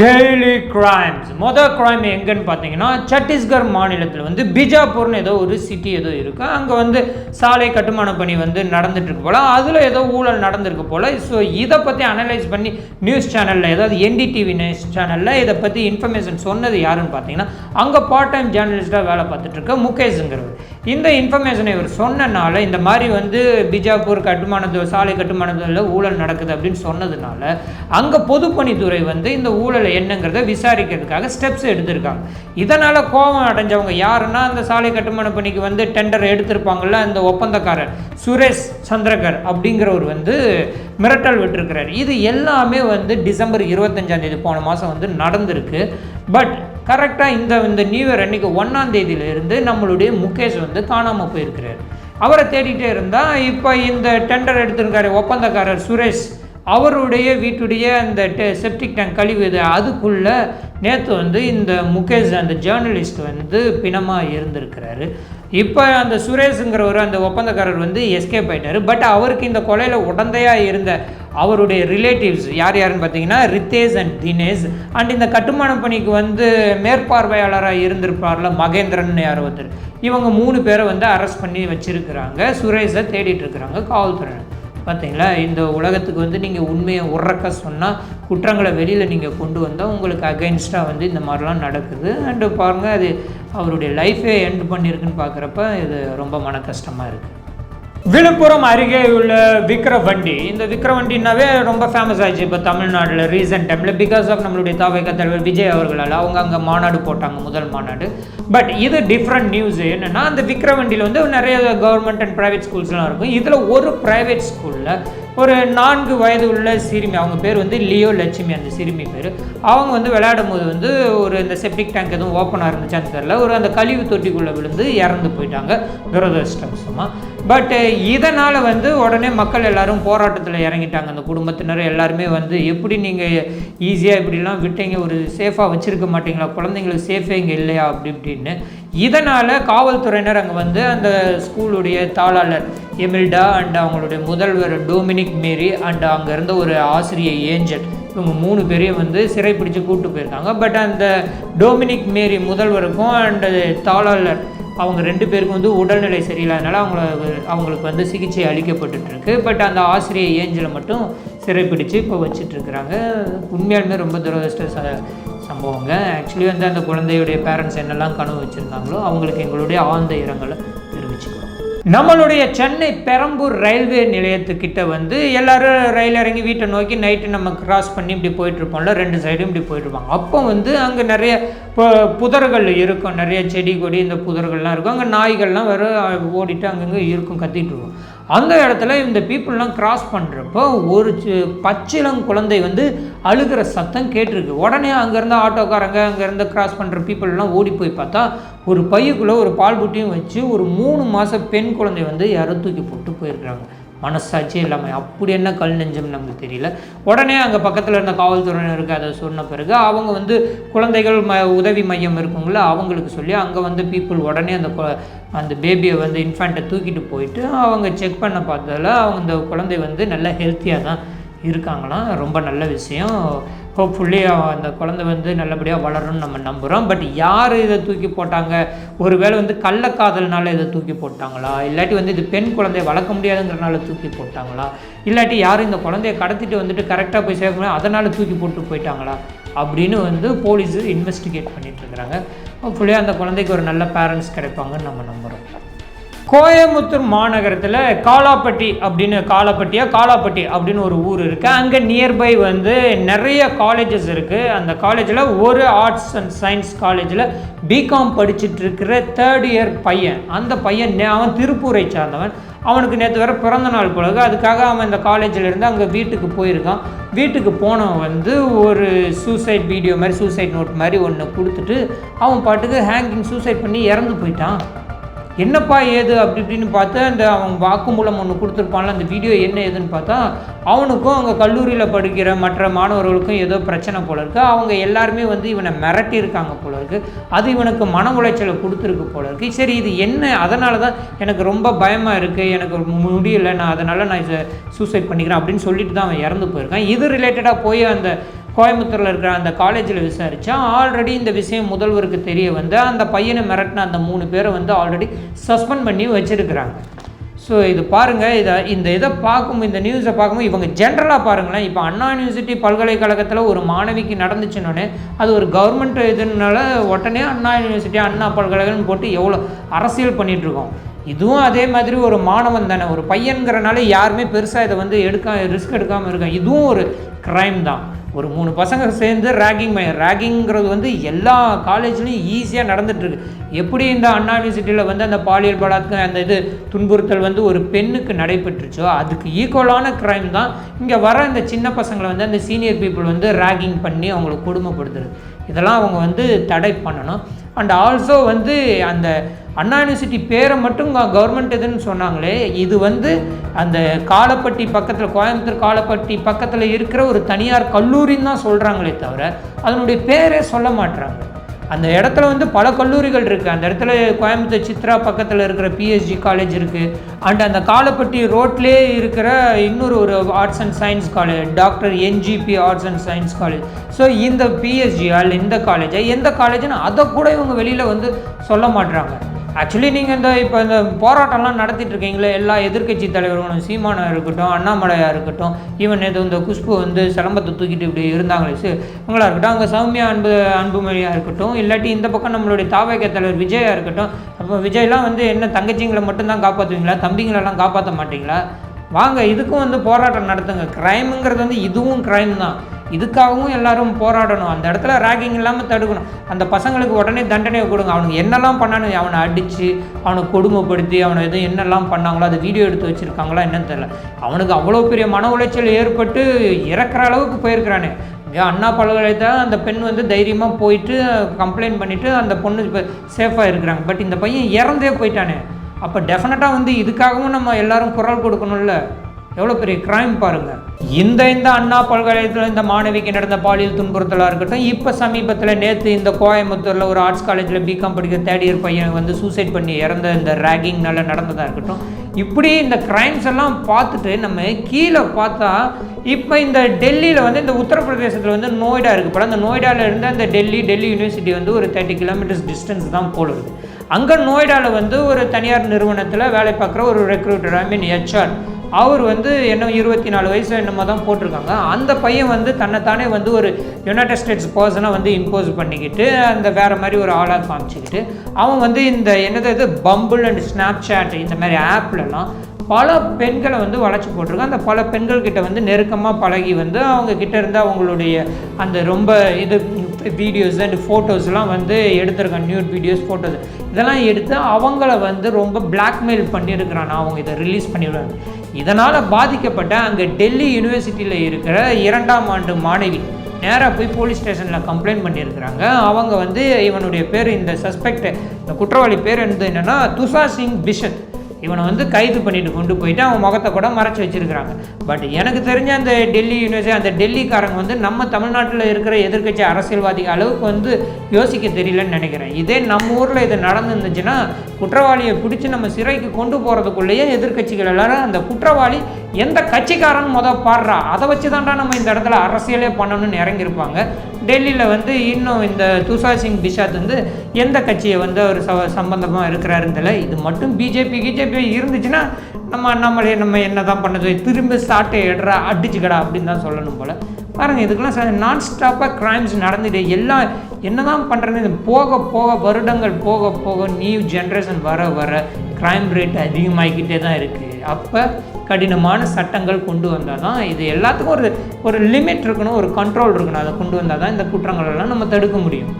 Daily crimes மொதல் crime எங்கன்னு பார்த்தீங்கன்னா சத்தீஸ்கர் மாநிலத்தில் வந்து பிஜாப்பூர்னு ஏதோ ஒரு சிட்டி ஏதோ இருக்குது அங்கே வந்து சாலை கட்டுமான பணி வந்து நடந்துட்டுருக்கு போல. அதில் ஏதோ ஊழல் நடந்திருக்கு போல். ஸோ இதை பற்றி அனலைஸ் பண்ணி நியூஸ் சேனலில் ஏதாவது என்டிடிவி நியூஸ் சேனலில் இதை பற்றி இன்ஃபர்மேஷன் சொன்னது யாருன்னு பார்த்தீங்கன்னா அங்கே பார்ட் டைம் ஜேர்னலிஸ்ட்டாக வேலை பார்த்துட்டு இருக்க முகேஷுங்கிறவர். இந்த இன்ஃபர்மேஷனை இவர் சொன்னனால இந்த மாதிரி வந்து பிஜாப்பூர் கட்டுமான சாலை கட்டுமானத்தில் ஊழல் நடக்குது அப்படின்னு சொன்னதுனால அங்கே பொதுப்பணித்துறை வந்து இந்த ஊழல் என்னங்கிறத விசாரிக்கிறதுக்காக ஸ்டெப்ஸ் எடுத்திருக்காங்க. இதனால் கோபம் அடைஞ்சவங்க யாருன்னா அந்த சாலை கட்டுமான பணிக்கு வந்து டெண்டர் எடுத்திருப்பாங்கல்ல அந்த ஒப்பந்தக்காரர் சுரேஷ் சந்திரகர் அப்படிங்கிறவர் வந்து மிரட்டல் விட்டுருக்கிறார். இது எல்லாமே வந்து டிசம்பர் இருபத்தஞ்சாந்தேதி போன மாதம் வந்து நடந்திருக்கு. பட் கரெக்டாக இந்த இந்த நியூ இயர் அன்னைக்கு ஒன்றாம் தேதியிலிருந்து நம்மளுடைய முகேஷ் வந்து காணாமல் போயிருக்கிறார். அவரை தேடிட்டே இருந்தால் இப்போ இந்த டெண்டர் எடுத்திருக்காரு ஒப்பந்தக்காரர் சுரேஷ் அவருடைய வீட்டுடைய அந்த செப்டிக் டேங்க் கழிவு இது அதுக்குள்ளே நேற்று வந்து இந்த முகேஷ் அந்த ஜேர்னலிஸ்ட் வந்து பிணமாக இருந்திருக்கிறாரு. இப்போ அந்த சுரேஷுங்கிறவர் அந்த ஒப்பந்தக்காரர் வந்து எஸ்கேப் ஆயிட்டார். பட் அவருக்கு இந்த கொலையில் உடந்தையாக இருந்த அவருடைய ரிலேட்டிவ்ஸ் யார் யாருன்னு பார்த்தீங்கன்னா ரித்தேஷ் அண்ட் தினேஷ். அண்ட் இந்த கட்டுமான பணிக்கு வந்து மேற்பார்வையாளராக இருந்திருப்பார்ல மகேந்திரன் யார் ஒருத்தர். இவங்க மூணு பேரை வந்து அரெஸ்ட் பண்ணி வச்சிருக்கிறாங்க. சுரேஷை தேடிட்டு இருக்கிறாங்க காவல்துறையினர் பார்த்தீங்களா இந்த உலகத்துக்கு வந்து நீங்கள் உண்மையை உறக்க சொன்னால் குற்றங்களை வெளியில் நீங்கள் கொண்டு வந்தால் உங்களுக்கு அகைன்ஸ்டாக வந்து இந்த மாதிரிலாம் நடக்குது. அண்டு பாருங்கள் அது அவருடைய லைஃபே எண்ட் பண்ணியிருக்குன்னு பார்க்குறப்ப இது ரொம்ப மன கஷ்டமாக இருக்குது விழுப்புரம் அருகே உள்ள விக்ரவண்டி இந்த விக்ரவண்டினாவே ரொம்ப ஃபேமஸ் ஆயிடுச்சு இப்போ தமிழ்நாட்டில் ரீசெண்ட் டைமில் பிகாஸ் ஆஃப் நம்மளுடைய தாவைக்க தலைவர் விஜய் அவர்களால் அவங்க அங்கே மாநாடு போட்டாங்க முதல் மாநாடு. பட் இது டிஃப்ரெண்ட் நியூஸ் என்னென்னா அந்த விக்ரவண்டியில் வந்து நிறைய கவர்மெண்ட் அண்ட் ப்ரைவேட் ஸ்கூல்ஸ்லாம் இருக்கும். இதில் ஒரு ப்ரைவேட் ஸ்கூலில் ஒரு நான்கு வயது உள்ள சிறுமி அவங்க பேர் வந்து லியோ லட்சுமி அந்த சிறுமி பேர். அவங்க வந்து விளையாடும் போது வந்து ஒரு இந்த செப்டிக் டேங்க் எதுவும் ஓப்பனாக இருந்துச்சான்னு தெரில ஒரு அந்த கழிவு தொட்டிக்குள்ளே விழுந்து இறந்து போயிட்டாங்க துரதிருஷ்டவசமாக பட் இதனால் வந்து உடனே மக்கள் எல்லாரும் போராட்டத்தில் இறங்கிட்டாங்க. அந்த குடும்பத்தினர் எல்லாருமே வந்து எப்படி நீங்கள் ஈஸியாக இப்படிலாம் விட்டீங்க ஒரு சேஃபாக வச்சுருக்க மாட்டீங்களா குழந்தைங்களுக்கு சேஃபே இங்கே இல்லையா அப்படி இப்படின்னு. இதனால் காவல்துறையினர் அங்கே வந்து அந்த ஸ்கூலுடைய தாளாளர் எமில்டா அண்ட் அவங்களுடைய முதல்வர் டொமினிக் மேரி அண்ட் அங்கே இருந்த ஒரு ஆசிரியை ஏஞ்சல் இவங்க மூணு பேரையும் வந்து சிறைப்பிடிச்சு கூப்பிட்டு போயிருக்காங்க. பட் அந்த டொமினிக் மேரி முதல்வருக்கும் அண்ட் தாளாளர் அவங்க ரெண்டு பேருக்கும் வந்து உடல்நிலை சரியில்லாதனால அவங்கள அவங்களுக்கு வந்து சிகிச்சை அளிக்கப்பட்டுருக்கு பட் அந்த ஆசிரியை ஏஞ்சலை மட்டும் சிறைப்பிடிச்சு இப்போ வச்சிட்டு இருக்கிறாங்க உண்மையாலுமே ரொம்ப துரதிருஷ்ட போங்க ஆக்சுவலி வந்து அந்த குழந்தையுடைய பேரண்ட்ஸ் என்னெல்லாம் கனவு வச்சுருந்தாங்களோ அவங்களுக்கு எங்களுடைய ஆழ்ந்த இரங்கலை தெரிவிச்சுக்கிறோம். நம்மளுடைய சென்னை பெரம்பூர் ரயில்வே நிலையத்துக்கிட்ட வந்து எல்லாரும் ரயில் இறங்கி வீட்டை நோக்கி நைட்டு நம்ம கிராஸ் பண்ணி இப்படி போயிட்டு இருப்போம்ல ரெண்டு சைடும் இப்படி போயிட்டுருப்பாங்க. அப்போ வந்து அங்கே நிறைய புதர்கள் இருக்கும். நிறைய செடி கொடி இந்த புதர்கள்லாம் இருக்கும். அங்கே நாய்கள்லாம் வர ஓடிட்டு அங்கங்கே இருக்கும் கத்திட்டு இருக்கும் அந்த இடத்துல இந்த பீப்புளெலாம் கிராஸ் பண்ணுறப்போ ஒரு சி- பச்சிளம் குழந்தை வந்து அழுகிற சத்தம் கேட்டிருக்கு. உடனே அங்கேருந்து ஆட்டோக்காரங்க அங்கேருந்து கிராஸ் பண்ணுற பீப்புளெலாம் ஓடி போய் பார்த்தா ஒரு பையுக்குள்ளே ஒரு பால் புட்டியும் வச்சு ஒரு மூணு மாத பெண் குழந்தை வந்து யாரோ தூக்கி போட்டு போயிருக்கிறாங்க. மனசாட்சி இல்லாமல் அப்படி என்ன கல் நெஞ்சம் நமக்கு தெரியல. உடனே அங்கே பக்கத்தில் இருந்த காவல்துறையினருக்கு அதை சொன்ன பிறகு அவங்க வந்து குழந்தைகள் ம உதவி மையம் இருக்குங்கள அவங்களுக்கு சொல்லி அங்கே வந்து பீப்புள் உடனே அந்த அந்த பேபியை வந்து இன்ஃபேண்ட்டை தூக்கிட்டு போயிட்டு அவங்க செக் பண்ண பார்த்ததில் அவங்க அந்த குழந்தை வந்து நல்ல ஹெல்த்தியாக தான் இருக்காங்களாம். ரொம்ப நல்ல விஷயம். ஹோப்ஃபுல்லி அந்த குழந்தை வந்து நல்லபடியாக வளரும்னு நம்ம நம்புகிறோம் பட் யார் இதை தூக்கி போட்டாங்க? ஒருவேளை வந்து கள்ளக்காதல்னால இதை தூக்கி போட்டாங்களா? இல்லாட்டி வந்து இது பெண் குழந்தைய வளர்க்க முடியாதுங்கிறனால தூக்கி போட்டாங்களா? இல்லாட்டி யாரும் இந்த குழந்தைய கடத்திட்டு வந்துட்டு கரெக்டாக போய் சேர்க்க முடியாது அதனால் தூக்கி போட்டு போயிட்டாங்களா? அப்படின்னு வந்து போலீஸு இன்வெஸ்டிகேட் பண்ணிகிட்ருக்குறாங்க ஹோப்ஃபுல்லி அந்த குழந்தைக்கு ஒரு நல்ல பேரண்ட்ஸ் கிடைப்பாங்கன்னு நம்ம நம்புகிறோம் கோயம்புத்தூர் மாநகரத்தில் காலாப்பட்டி அப்படின்னு காலாப்பட்டியா காலாப்பட்டி அப்படின்னு ஒரு ஊர் இருக்குது அங்கே நியர்பை வந்து நிறைய காலேஜஸ் இருக்குது அந்த காலேஜில் ஒரு ஆர்ட்ஸ் அண்ட் சயின்ஸ் காலேஜில் பிகாம் படிச்சுட்டு இருக்கிற தேர்ட் இயர் பையன். அந்த பையன் அவன் திருப்பூரை சார்ந்தவன். அவனுக்கு நேற்று வர பிறந்த நாள் பிறகு அதுக்காக அவன் இந்த காலேஜில் இருந்து அங்கே வீட்டுக்கு போயிருக்கான். வீட்டுக்கு போனவன் வந்து ஒரு சூசைட் வீடியோ மாதிரி சூசைட் நோட் மாதிரி ஒன்று கொடுத்துட்டு அவன் பாட்டுக்கு ஹேங்கிங் சூசைட் பண்ணி இறந்து போயிட்டான். என்னப்பா ஏது? அப்படி இப்படின்னு பார்த்தா அந்த அவன் வாக்குமூலம் ஒன்று கொடுத்துருப்பான்ல அந்த வீடியோ என்ன ஏதுன்னு பார்த்தா அவனுக்கும் அங்கே கல்லூரியில் படிக்கிற மற்ற மாணவர்களுக்கும் ஏதோ பிரச்சனை போல இருக்குது அவங்க எல்லாருமே வந்து இவனை மிரட்டி இருக்காங்க போல இருக்குது அது இவனுக்கு மன உளைச்சலை கொடுத்துருக்கு போல இருக்குது சரி இது என்ன? அதனால தான் எனக்கு ரொம்ப பயமாக இருக்குது எனக்கு முடியலை. நான் அதனால் நான் இதை சூசைட் பண்ணிக்கிறேன் அப்படின்னு சொல்லிட்டு தான் அவன் இறந்து போயிருக்கான். இது ரிலேட்டடாக போய் அந்த கோயம்புத்தூரில் இருக்கிற அந்த காலேஜில் விசாரித்தா ஆல்ரெடி இந்த விஷயம் முதல்வருக்கு தெரிய வந்து அந்த பையனை மிரட்டின அந்த மூணு பேரை வந்து ஆல்ரெடி சஸ்பெண்ட் பண்ணி வச்சுருக்கிறாங்க. ஸோ இது பாருங்கள் இதை இந்த இதை பார்க்கும் இந்த நியூஸை பார்க்கும்போது இவங்க ஜென்ரலாக பாருங்களேன் இப்போ அண்ணா யூனிவர்சிட்டி பல்கலைக்கழகத்தில் ஒரு மாணவிக்கு நடந்துச்சுன்னொடனே அது ஒரு கவர்மெண்ட் இதுனால உடனே அண்ணா யூனிவர்சிட்டி அண்ணா பல்கலைக்கழகம் போட்டு எவ்வளோ அரசியல் பண்ணிகிட்ருக்கோம் இதுவும் அதே மாதிரி ஒரு மாணவன் தானே ஒரு பையன்கிறனால யாருமே பெருசாக இதை வந்து எடுக்க ரிஸ்க் எடுக்காமல் இருக்கான் இதுவும் ஒரு க்ரைம் தான். ஒரு மூணு பசங்க சேர்ந்து ரேகிங் ரேகிங்கிறது வந்து எல்லா காலேஜ்லேயும் ஈஸியாக நடந்துகிட்ருக்கு எப்படி இந்த அண்ணா யூனிவர்சிட்டியில் வந்து அந்த பாலியல் பலாத்கம் அந்த இது துன்புறுத்தல் வந்து ஒரு பெண்ணுக்கு நடைபெற்றுச்சோ அதுக்கு ஈக்குவலான க்ரைம் தான் இங்கே வர இந்த சின்ன பசங்களை வந்து அந்த சீனியர் பீப்புள் வந்து ரேகிங் பண்ணி அவங்களை கொடுமைப்படுத்துறது. இதெல்லாம் அவங்க வந்து தடை பண்ணணும். அண்ட் ஆல்சோ வந்து அந்த அண்ணா யூனிவர்சிட்டி பேரை மட்டும் கவர்மெண்ட் இதுன்னு சொன்னாங்களே இது வந்து அந்த காலப்பட்டி பக்கத்தில் கோயம்புத்தூர் காலப்பட்டி பக்கத்தில் இருக்கிற ஒரு தனியார் கல்லூரின்னு தான் சொல்கிறாங்களே தவிர அதனுடைய பேரே சொல்ல மாட்டுறாங்க அந்த இடத்துல வந்து பல கல்லூரிகள் இருக்குது அந்த இடத்துல கோயம்புத்தூர் சித்ரா பக்கத்தில் இருக்கிற பிஎஸ்ஜி காலேஜ் இருக்குது அண்ட் அந்த காலப்பட்டி ரோட்லேயே இருக்கிற இன்னொரு ஒரு arts and science college doctor NGP arts and science college so இந்த பிஎஸ்ஜி ஆல் இந்த காலேஜ் எந்த காலேஜ்னு அதை கூட இவங்க வெளியில் வந்து சொல்ல மாட்டுறாங்க ஆக்சுவலி நீங்கள் இந்த இப்போ இந்த போராட்டம்லாம் நடத்திட்டு இருக்கீங்களே எல்லா எதிர்க்கட்சி தலைவர்களும் சீமானம் இருக்கட்டும் அண்ணாமலையாக இருக்கட்டும் ஈவன் எது இந்த குஷ்பு வந்து சிலம்பத்தை தூக்கிட்டு இப்படி இருந்தாங்களே சரி இவங்களா இருக்கட்டும் அங்கே சௌமியா அன்பு அன்புமொழியாக இருக்கட்டும் இல்லாட்டி இந்த பக்கம் நம்மளுடைய தாவக தலைவர் விஜயாக இருக்கட்டும் அப்போ விஜய்லாம் வந்து என்ன தங்கச்சிங்களை மட்டும்தான் காப்பாற்றுவீங்களா தம்பிங்களெல்லாம் காப்பாற்ற மாட்டீங்களா? வாங்க இதுக்கும் வந்து போராட்டம் நடத்துங்க. க்ரைமுங்கிறது வந்து இதுவும் க்ரைம் தான். இதுக்காகவும் எல்லாரும் போராடணும். அந்த இடத்துல ரேகிங் இல்லாமல் தடுக்கணும். அந்த பசங்களுக்கு உடனே தண்டனையை கொடுங்க. அவனுக்கு என்னெல்லாம் பண்ணானு அவனை அடித்து அவனை கொடுமைப்படுத்தி அவனை எதுவும் என்னெல்லாம் பண்ணாங்களோ அதை வீடியோ எடுத்து வச்சுருக்காங்களா என்னன்னு தெரில அவனுக்கு அவ்வளோ பெரிய மன உளைச்சல் ஏற்பட்டு இறக்குற அளவுக்கு போயிருக்கிறானே. ஏன் அண்ணா பல்கலைக்கழகத்தில் அந்த பெண் வந்து தைரியமாக போயிட்டு கம்ப்ளைண்ட் பண்ணிவிட்டு அந்த பொண்ணு இப்போ சேஃபாக இருக்கிறாங்க. பட் இந்த பையன் இறந்தே போயிட்டானே. அப்போ டெஃபினட்டாக வந்து இதுக்காகவும் நம்ம எல்லாரும் குரல் கொடுக்கணும்ல. எவ்வளோ பெரிய க்ரைம் பாருங்கள் இந்த இந்த அண்ணா பல்கலைக்கழகத்தில் இந்த மாணவிக்கு நடந்த பாலியல் துன்புறுத்தலாக இருக்கட்டும் இப்போ சமீபத்தில் நேற்று இந்த கோயம்புத்தூரில் ஒரு ஆர்ட்ஸ் காலேஜில் பிகாம் படிக்கிற தேர்ட் இயர் பையன் வந்து சூசைட் பண்ணி இறந்த இந்த ரேகிங்னால நடந்ததாக இருக்கட்டும் இப்படி இந்த கிரைம்ஸ் எல்லாம் பார்த்துட்டு நம்ம கீழே பார்த்தா இப்போ இந்த டெல்லியில் வந்து இந்த உத்தரப்பிரதேசத்தில் வந்து நோய்டா இருக்குது படம் அந்த நோய்டாவில் இருந்து அந்த டெல்லி டெல்லி யூனிவர்சிட்டி வந்து ஒரு தேர்ட்டி கிலோமீட்டர்ஸ் டிஸ்டன்ஸ் தான் போடுது அங்கே நோய்டாவில் வந்து ஒரு தனியார் நிறுவனத்தில் வேலை பார்க்குற ஒரு ரெக்ரூட்டர் ஐ மீன் ஹெச்ஆர் அவர் வந்து என்ன இருபத்தி நாலு வயசு என்னமோ தான் போட்டிருக்காங்க. அந்த பையன் வந்து தன்னைத்தானே வந்து ஒரு யுனைடெட் ஸ்டேட்ஸ் பர்சனாக வந்து இம்போஸ் பண்ணிக்கிட்டு அந்த வேறு மாதிரி ஒரு ஆளாக காமிச்சிக்கிட்டு அவன் வந்து இந்த என்னது இது பம்பிள் அண்ட் ஸ்னாப் சாட் இந்த மாதிரி ஆப்லலாம் பல பெண்களை வந்து வளைச்சி போட்டிருக்கான் அந்த பல பெண்கள்கிட்ட வந்து நெருக்கமாக பழகி வந்து அவங்க கிட்ட இருந்து அவங்களுடைய அந்த ரொம்ப இது வீடியோஸ் அண்ட் ஃபோட்டோஸ்லாம் வந்து எடுத்திருக்கான் நியூட் வீடியோஸ் ஃபோட்டோஸ் இதெல்லாம் எடுத்து அவங்கள வந்து ரொம்ப பிளாக்மெயில் பண்ணியிருக்கிறான் அவங்க இதை ரிலீஸ் பண்ணிடுவாங்க இதனால் பாதிக்கப்பட்ட அங்கே டெல்லி யூனிவர்சிட்டியில் இருக்கிற இரண்டாம் ஆண்டு மாணவி. நேராக போய் போலீஸ் ஸ்டேஷனில் கம்ப்ளைண்ட் பண்ணியிருக்கிறாங்க. அவங்க வந்து இவனுடைய பேர் இந்த சஸ்பெக்ட் இந்த குற்றவாளி பேர் என்னது என்னென்னா துஷா சிங் பிஷத். இவனை வந்து கைது பண்ணிட்டு கொண்டு போயிட்டு அவன் முகத்தை கூட மறைச்சி வச்சிருக்கிறாங்க. பட் எனக்கு தெரிஞ்ச அந்த டெல்லி யூனிவர்சிட்டி அந்த டெல்லிக்காரங்க வந்து நம்ம தமிழ்நாட்டில் இருக்கிற எதிர்கட்சி அரசியல்வாதி அளவுக்கு வந்து யோசிக்க தெரியலன்னு நினைக்கிறேன். இதே நம்ம ஊரில் இது நடந்துருந்துச்சுன்னா குற்றவாளியை பிடிச்சி நம்ம சிறைக்கு கொண்டு போகிறதுக்குள்ளேயே எதிர்க்கட்சிகள் எல்லாரும் அந்த குற்றவாளி எந்த கட்சிக்காரன் முத பாடுறா? அதை வச்சு தான்டா நம்ம இந்த இடத்துல அரசியலே பண்ணணும்னு இறங்கியிருப்பாங்க. டெல்லியில் வந்து இன்னும் இந்த துஷார் சிங் பிஷாத் வந்து எந்த கட்சியை வந்து அவர் ச சம்பந்தமாக இருக்கிறாருன்னு தெரியல. இது மட்டும் பிஜேபி கிஜேபி இருந்துச்சுன்னா நம்ம அண்ணாமலையை நம்ம என்ன தான் பண்ணது? திரும்ப சாட்டை எடுறா அடிச்சுக்கடா அப்படின்னு தான் சொல்லணும் போல். பாருங்கள் இதுக்கெல்லாம் சார் நான் ஸ்டாப்பாக க்ரைம்ஸ் நடந்துட்டு எல்லாம் என்ன தான் பண்ணுறது இது போக போக வருடங்கள் போக போக நியூ ஜென்ரேஷன் வர வர க்ரைம் ரேட் அதிகமாகிக்கிட்டே தான் இருக்குது அப்போ கடினமான சட்டங்கள் கொண்டு வந்தால் தான் இது எல்லாத்துக்கும் ஒரு ஒரு லிமிட் இருக்கணும் ஒரு கண்ட்ரோல் இருக்கணும். அதை கொண்டு வந்தால் தான் இந்த குற்றங்கள் எல்லாம் நம்ம தடுக்க முடியும்.